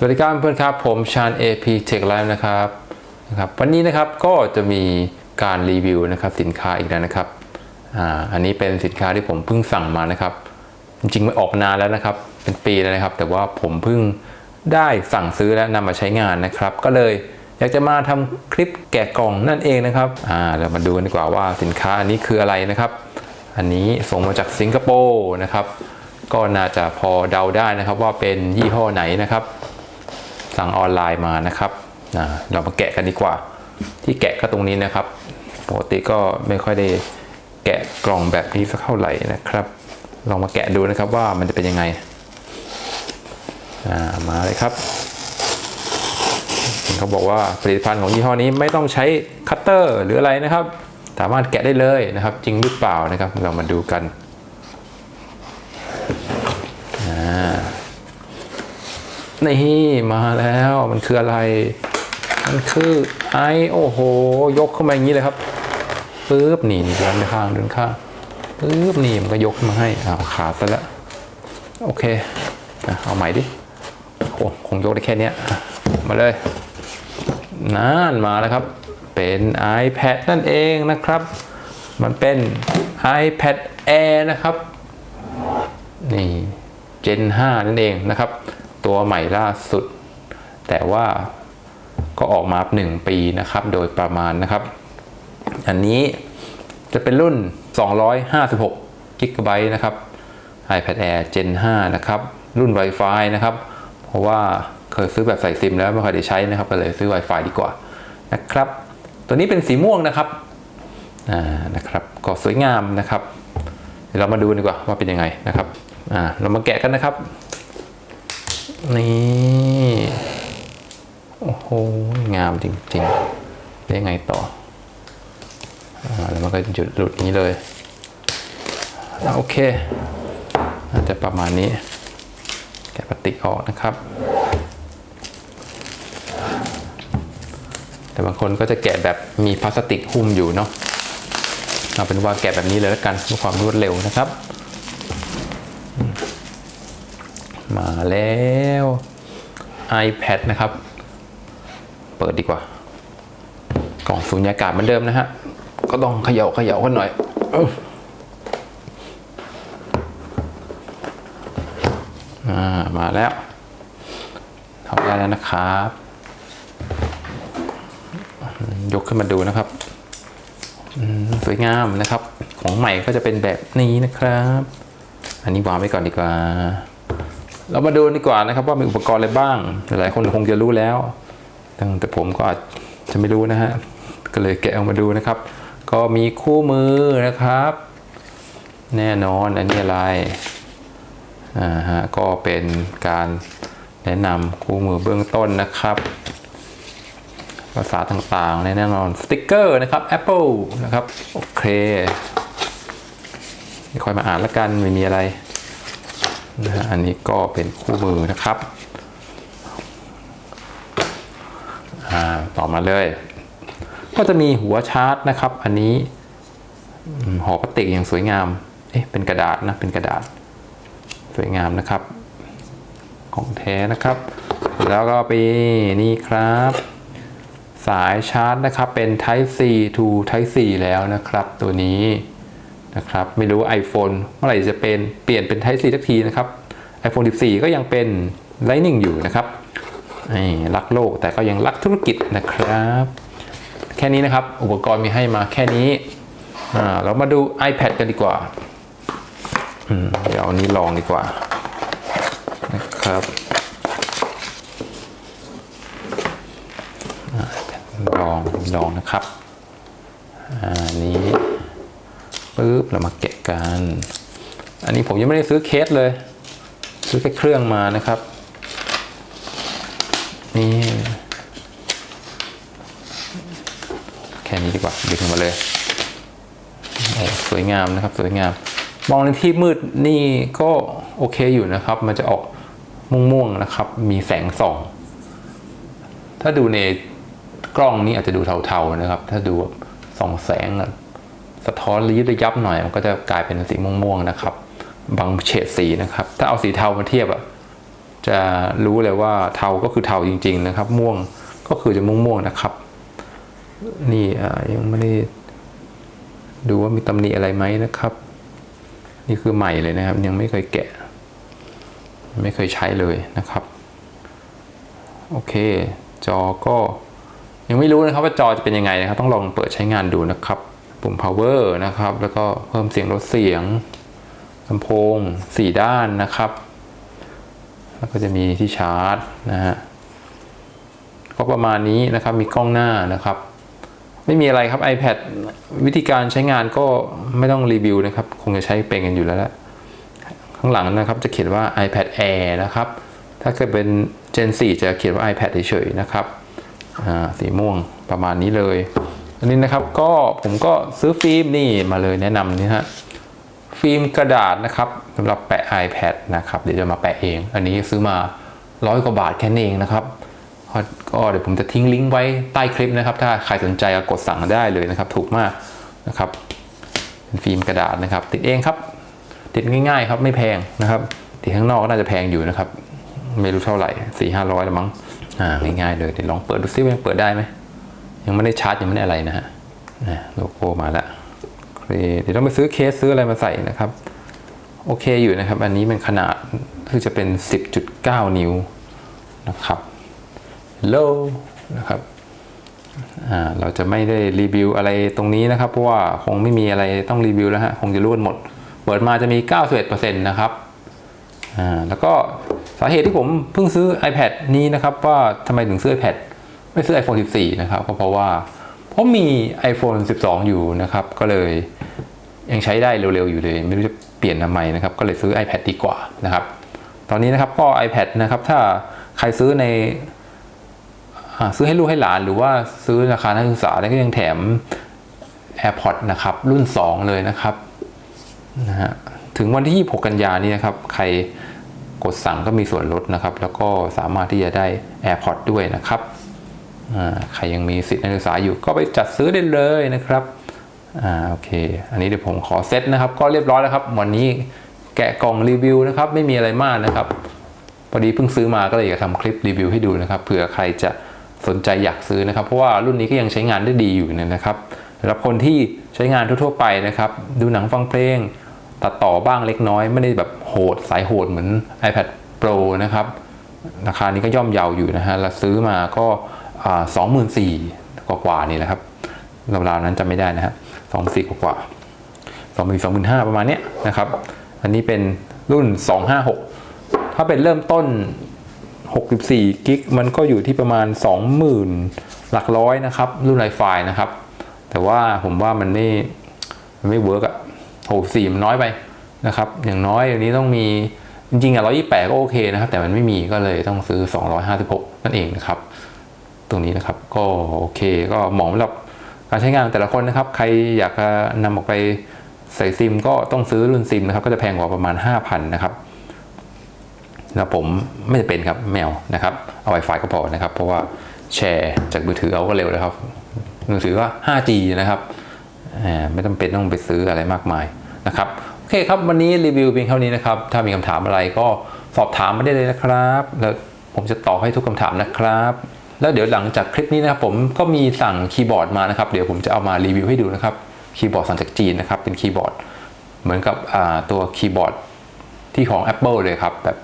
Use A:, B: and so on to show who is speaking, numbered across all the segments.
A: สวัสดีครับเพื่อนครับ ผมชาญ AP Tech Live นะครับนะครับวันนี้นะครับก็จะมีการรีวิวนะครับสินค้าอีกแล้วนะครับอ่าอันนี้เป็นสินค้าที่ผมเพิ่งสั่งมานะครับ จริงๆมันออกนานแล้วนะครับ เป็นปีแล้วนะครับ แต่ว่าผมเพิ่งได้สั่งซื้อและนำมาใช้งานนะครับ ก็เลยอยากจะมาทำคลิปแกะกล่องนั่นเองนะครับอ่าเรามาดูกันดีกว่าว่าสินค้าอันนี้คืออะไรนะครับ อันนี้ส่งมาจากสิงคโปร์นะครับ ก็น่าจะพอเดาได้นะครับว่าเป็นยี่ห้อไหนนะครับ สั่งออนไลน์มานะครับเรามาแกะกันดีกว่า ที่แกะก็ตรงนี้นะครับปกติก็ไม่ค่อยได้แกะกล่องแบบนี้สักเท่าไหร่นะครับ ลองมาแกะดูนะครับว่ามันจะเป็นยังไงามาเลยครับเขาบอกว่าผลิตภัณฑ์ของยี่ห้อนี้ไม่ต้องใช้คัตเตอร์หรืออะไรนะครับ สามารถแกะได้เลยนะครับ จริงหรือเปล่านะครับ เรามาดูกันอ่า นี่มาแล้วมันคืออะไร มันคือไอโอ้โห ยกเข้ามาอย่างนี้เลยครับปึ๊บนี่นี่เดินข้างเดินข้างปึ๊บนี่มันก็ยกมาให้อ้าวขาดซะแล้วโอเคอะเอาใหม่ดิโอ้คงยกได้แค่นี้มาเลยนั่นมาแล้วครับ เป็น iPad นั่นเองนะครับ มันเป็น iPad Air นะครับ นี่ Gen 5 นั่นเองนะครับ ตัวใหม่ล่าสุด แต่ว่าก็ออกมา 1 ปีนะครับ โดยประมาณนะครับ อันนี้จะเป็นรุ่น 256 g b นะครับ iPad Air Gen 5 นะครับ รุ่น Wi-Fi นะครับ เพราะว่าเคยซื้อแบบใส่ซิมแล้วไม่ค่อยได้ใช้นะครับ ก็เลยซื้อ Wi-Fi ดีกว่านะครับ ตัวนี้เป็นสีม่วงนะครับ อ่า นะครับ ก็สวยงามนะครับ เดี๋ยวเรามาดูดีกว่าว่าเป็นยังไงนะครับ อ่า เรามาแกะกันนะครับ นี่ โอ้โห งามจริงๆ ได้ไงต่ออแล้วมันก็หยุดหลุดนี้เลย โอเค น่าจะประมาณนี้ แกะพลาสติกออกนะครับ แต่บางคนก็จะแกะแบบมีพลาสติกหุ้มอยู่เนาะ เอาเป็นว่าแกะแบบนี้เลยแล้วกันเพื่อความรวดเร็วนะครับ มาแล้ว iPad นะครับ เปิดดีกว่า กล่องสูญญากาศเหมือนเดิมนะฮะ ก็ต้องเขย่าเขย่ากันหน่อยอามาแล้วทำได้แล้วนะครับ ยกขึ้นมาดูนะครับ สวยงามนะครับ ของใหม่ก็จะเป็นแบบนี้นะครับ อันนี้วางไว้ก่อนดีกว่า เรามาดูดีกว่านะครับ ว่ามีอุปกรณ์อะไรบ้าง หลายคนคงจะรู้แล้ว แต่ผมก็อาจจะไม่รู้นะฮะ ก็เลยแกะออกมาดูนะครับ ก็มีคู่มือนะครับ แน่นอนอันนี้อะไรอ่าฮะก็เป็นการแนะนำคู่มือเบื้องต้นนะครับ ภาษาต่างๆแน่นอนสติกเกอร์นะครับ Apple นะครับ โอเคค่อยมาอ่านล้วกันไม่มีอะไร นะอันนี้ก็เป็นคู่มือนะครับต่อมาเลย ก็จะมีหัวชาร์จนะครับ อันนี้ห่อพลาสติกอย่างสวยงาม เอ๊ะเป็นกระดาษนะเป็นกระดาษ สวยงามนะครับ ของแท้นะครับ แล้วก็ปีนี่ครับ สายชาร์จนะครับเป็น Type C to Type C แล้วนะครับ ตัวนี้ นะครับ ไม่รู้ iPhone เมื่อไหร่จะเป็นเปลี่ยนเป็น Type C สักทีนะครับ iPhone 14 ก็ยังเป็น Lightning อยู่นะครับรักโลกแต่ก็ยังรักธุรกิจนะครับ แค่นี้นะครับ อุปกรณ์มีให้มาแค่นี้เรามาดู iPad กันดีกว่าเดี๋ยวเอานี้ลองดีกว่า นะครับลองลองนะครับอ่านี้ ปึ๊บเรามาแกะกัน อันนี้ผมยังไม่ได้ซื้อเคสเลย ซื้อแค่เครื่องมานะครับ นี่แค่นี้ดีกว่าดึงมาเลยโอ้สวยงามนะครับสวยงาม มองในที่มืดนี่ก็โอเคอยู่นะครับ มันจะออกม่วงๆนะครับ มีแสงส่อง ถ้าดูในกล้องนี่อาจจะดูเทาๆนะครับ ถ้าดูส่องแสงอะ สะท้อนระยิบระยับหน่อยมันก็จะกลายเป็นสีม่วงๆนะครับ บางเฉดสีนะครับ ถ้าเอาสีเทามาเทียบอะจะจะรู้เลยว่าเทาก็คือเทาจริง ๆ นะครับ ม่วงก็คือจะม่วงๆนะครับ นี่ยังไม่ได้ดูว่ามีตำหนิอะไรไหมนะครับ นี่คือใหม่เลยนะครับ ยังไม่เคยแกะ ไม่เคยใช้เลยนะครับ โอเค จอก็ยังไม่รู้นะครับว่าจอจะเป็นยังไงนะครับ ต้องลองเปิดใช้งานดูนะครับ ปุ่ม power นะครับ แล้วก็เพิ่มเสียงลดเสียงลำโพง 4 ด้านนะครับ แล้วก็จะมีที่ชาร์จนะฮะก็ประมาณนี้นะครับมีกล้องหน้านะครับ ไม่มีอะไรครับ iPad วิธีการใช้งานก็ไม่ต้องรีวิวนะครับ คงจะใช้เป็นกันอยู่แล้วแหละข้างหลังนะครับจะเขียนว่า iPad Air นะครับ ถ้าเกิดเป็น Gen 4 จะเขียนว่า iPad เฉยๆนะครับสีม่วงประมาณนี้เลย อันนี้นะครับก็ผมก็ซื้อฟิล์มนี่มาเลยแนะนำนี่ฮะฟิล์มกระดาษนะครับสำหรับแปะ iPad นะครับเดี๋ยวจะมาแปะเอง อันนี้ซื้อมาร้อยกว่าบาทแค่นั้นเองนะครับก็เดี๋ยวผมจะทิ้งลิงก์ไว้ใต้คลิปนะครับ ถ้าใครสนใจก็กดสั่งได้เลยนะครับ ถูกมากนะครับเป็นฟิล์มกระดาษนะครับ ติดเองครับ ติดง่ายๆครับไม่แพงนะครับติดข้างนอกก็น่าจะแพงอยู่นะครับ ไม่รู้เท่าไหร่สี่ห้าร้อยละมั้งอ่าง่ายๆเลยเดี๋ยวลองเปิดดูซิว่าเปิดได้ไหม ยังไม่ได้ชาร์จยังไม่ได้อะไรนะฮะโลโก้มาแล้วเดี๋ยวต้องไปซื้อเคสซื้ออะไรมาใส่นะครับ โอเคอยู่นะครับ อันนี้เป็นขนาดที่จะเป็น 10.9 นิ้วนะครับ Hello นะครับเราจะไม่ได้รีวิวอะไรตรงนี้นะครับเพราะว่าคงไม่มีอะไรต้องรีวิวแล้วฮะคงจะรู้กันหมดเปิดมาจะมี 91%นะครับแล้วก็สาเหตุที่ผมเพิ่งซื้อ iPad นี้นะครับว่าทำไมถึงซื้อ iPad ไม่ซื้อ iPhone 14 นะครับก็เพราะว่าผมมี iPhone 12 อยู่นะครับ ก็เลยยังใช้ได้เร็วๆอยู่เลย ไม่รู้จะเปลี่ยนทำไมนะครับ ก็เลยซื้อ iPad ดีกว่านะครับ ตอนนี้นะครับก็ iPad นะครับ ถ้าใครซื้อในซื้อให้ลูกให้หลานหรือว่าซื้อราคานักศึกษาแล้ก็ยังแถม AirPods นะครับ รุ่น 2 เลยนะครับนะฮะถึงวันที่ 26 กันยานี้นะครับ ใครกดสั่งก็มีส่วนลดนะครับ แล้วก็สามารถที่จะได้ AirPods ด้วยนะครับ ใครยังมีสิทธิ์นักศึกษาอยู่ก็ไปจัดซื้อได้เลยนะครับอ่าโอเค อันนี้เดี๋ยวผมขอเซตนะครับ ก็เรียบร้อยแล้วครับ วันนี้แกะกล่องรีวิวนะครับ ไม่มีอะไรมากนะครับ พอดีเพิ่งซื้อมาก็เลยอยากทำคลิปรีวิวให้ดูนะครับเผื่อใครจะสนใจอยากซื้อนะครับ เพราะว่ารุ่นนี้ก็ยังใช้งานได้ดีอยู่เนี่ยนะครับสำหรับคนที่ใช้งานทั่วๆไปนะครับ ดูหนังฟังเพลง ตัดต่อบ้างเล็กน้อย ไม่ได้แบบโหดสายโหดเหมือน iPad Pro นะครับ ราคานี้ก็ย่อมเยาวอยู่นะฮะเราซื้อมาก็ สองหมื่นสี่กว่าๆนี่แหละครับราวๆนั้นจำไม่ได้นะฮะสองสี่กว่าๆสองหมื่นสองหมื่นห้าประมาณเนี้ยนะครับ อันนี้เป็นรุ่น256ถ้าเป็นเริ่มต้น64กิกมันก็อยู่ที่ประมาณ20,000หลักร้อยนะครับ รุ่น Wi-Fi นะครับ แต่ว่าผมว่ามันไม่มันไม่เวิร์กอะ64มันน้อยไปนะครับ อย่างน้อยอันนี้ต้องมีจริงๆอะ128ก็โอเคนะครับ แต่มันไม่มีก็เลยต้องซื้อ256นั่นเองนะครับ ตรงนี้นะครับ ก็โอเคก็เหมาะสำหรับการใช้งานของแต่ละคนนะครับ ใครอยากจะนำออกไปใส่ซิมก็ต้องซื้อรุ่นซิมนะครับ ก็จะแพงกว่าประมาณ 5,000 นะครับแล้วผมไม่จะเป็นครับแมวนะครับ เอา Wi-Fi ก็พอนะครับ เพราะว่าแชร์จากมือถือเอาก็เร็วเลยครับมือถือก็ 5G นะครับอ่าไม่จำเป็นต้องไปซื้ออะไรมากมายนะครับโอเคครับวันนี้รีวิวเพียงเท่านี้นะครับ ถ้ามีคำถามอะไรก็สอบถามมาได้เลยนะครับ แล้วผมจะตอบให้ทุกคำถามนะครับ แล้วเดี๋ยวหลังจากคลิปนี้นะครับผมก็มีสั่งคีย์บอร์ดมานะครับเดี๋ยวผมจะเอามารีวิวให้ดูนะครับคีย์บอร์ดสั่งจากจีนนะครับเป็นคีย์บอร์ดเหมือนกับตัวคีย์บอร์ดที่ของ Apple เลยครับแบบ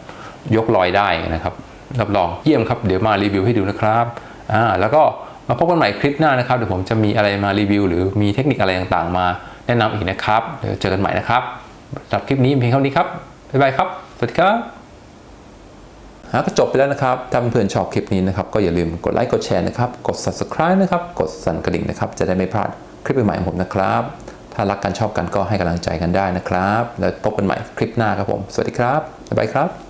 A: ยกลอยได้นะครับรับรองเยี่ยมครับเดี๋ยวมารีวิวให้ดูนะครับอ่าแล้วก็มาพบกันใหม่คลิปหน้านะครับเดี๋ยวผมจะมีอะไรมารีวิว หรือมีเทคนิคอะไรต่างๆ มาแนะนำอีกนะครับเดี๋ยวเจอกันใหม่นะครับสำหรับคลิปนี้เพียงเท่านี้ครับบ๊ายบายครับสวัสดีครับ ก็จบไปแล้วนะครับถ้าเพื่อนๆชอบคลิปนี้นะครับก็อย่าลืมกดไลค์กดแชร์นะครับกด subscribe นะครับกดสั่นกระดิ่งนะครับจะได้ไม่พลาดคลิปใหม่ของผมนะครับ ถ้ารักกันชอบกันก็ให้กำลังใจกันได้นะครับ แล้วพบกันใหม่คลิปหน้าครับผม สวัสดีครับบ๊ายบายครับ